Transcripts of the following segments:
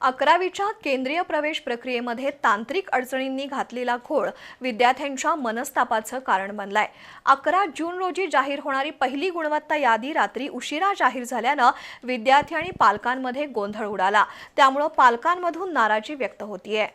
अकरावीच्या केंद्रीय प्रवेश प्रक्रियेमध्ये तांत्रिक अडचणींनी घातलेला घोळ विद्यार्थ्यांच्या मनस्तापाचं कारण बनलाय. अकरा जून रोजी जाहीर होणारी पहिली गुणवत्ता यादी रात्री उशिरा जाहीर झाल्यानं विद्यार्थी आणि पालकांमध्ये गोंधळ उडाला. त्यामुळं पालकांमधून नाराजी व्यक्त होतीये.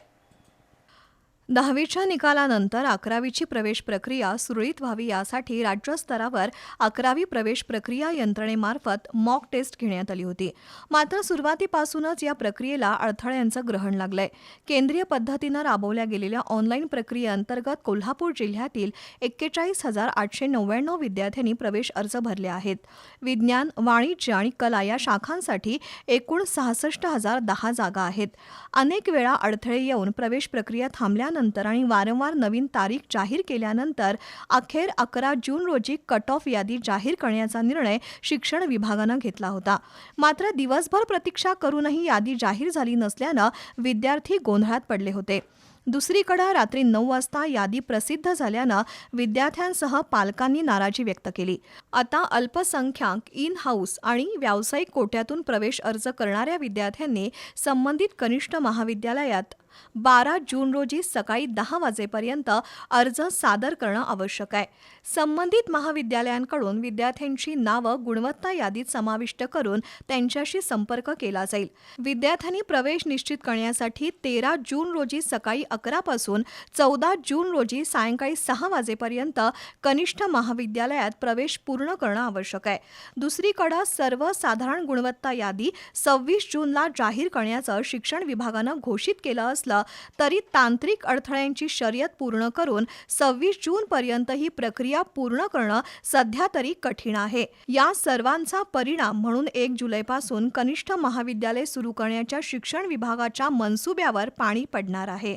दहावीच्या निकालानंतर अकरावीची प्रवेश प्रक्रिया सुरळीत व्हावी यासाठी राज्यस्तरावर अकरावी प्रवेश प्रक्रिया यंत्रणेमार्फत मॉक टेस्ट घेण्यात आली होती. मात्र सुरुवातीपासूनच या प्रक्रियेला अडथळ्यांचं ग्रहण लागलंय. केंद्रीय पद्धतीनं राबवल्या गेलेल्या ऑनलाईन प्रक्रियेअंतर्गत कोल्हापूर जिल्ह्यातील एक्केचाळीस हजार आठशे नव्याण्णव विद्यार्थ्यांनी प्रवेश अर्ज भरले आहेत. विज्ञान वाणिज्य आणि कला या शाखांसाठी एकूण सहासष्ट हजार दहा जागा आहेत. अनेक वेळा अडथळे येऊन प्रवेश प्रक्रिया केल्यानंतर आणि वारंवार नवीन तारीख जाहीर केल्यानंतर अखेर अकरा जून रोजी कट ऑफ यादी जाहीर करण्याचा निर्णय शिक्षण विभागानं घेतला होता. मात्र दिवसभर प्रतीक्षा करूनही यादी जाहीर झाली नसल्यानं विद्यार्थी गोंधळात पडले होते. दुसरीकडे रात्री नऊ वाजता यादी प्रसिद्ध झाल्यानं विद्यार्थ्यांसह पालकांनी नाराजी व्यक्त केली. आता अल्पसंख्याक इन हाऊस आणि व्यावसायिक कोट्यातून प्रवेश अर्ज करणाऱ्या विद्यार्थ्यांनी संबंधित कनिष्ठ महाविद्यालयात बारा जून रोजी सकाळी दहा वाजेपर्यंत अर्ज सादर करणं आवश्यक आहे. संबंधित महाविद्यालयांकडून विद्यार्थ्यांची नावं गुणवत्ता यादीत समाविष्ट करून त्यांच्याशी संपर्क केला जाईल. विद्यार्थ्यांनी प्रवेश निश्चित करण्यासाठी तेरा जून रोजी सकाळी अकरापासून चौदा जून रोजी सायंकाळी सहा वाजेपर्यंत कनिष्ठ महाविद्यालयात प्रवेश पूर्ण करणं आवश्यक आहे. दुसरीकडं सर्वसाधारण गुणवत्ता यादी सव्वीस जूनला जाहीर करण्याचं शिक्षण विभागानं घोषित केलं असलं तरी तांत्रिक अडथळ्यांची शर्यत पूर्ण करून सव्वीस जून पर्यंत ही प्रक्रिया पूर्ण करणं सध्या तरी कठीण आहे. या सर्वांचा परिणाम म्हणून एक जुलैपासून कनिष्ठ महाविद्यालय सुरू करण्याच्या शिक्षण विभागाच्या मनसुब्यावर पाणी पडणार आहे.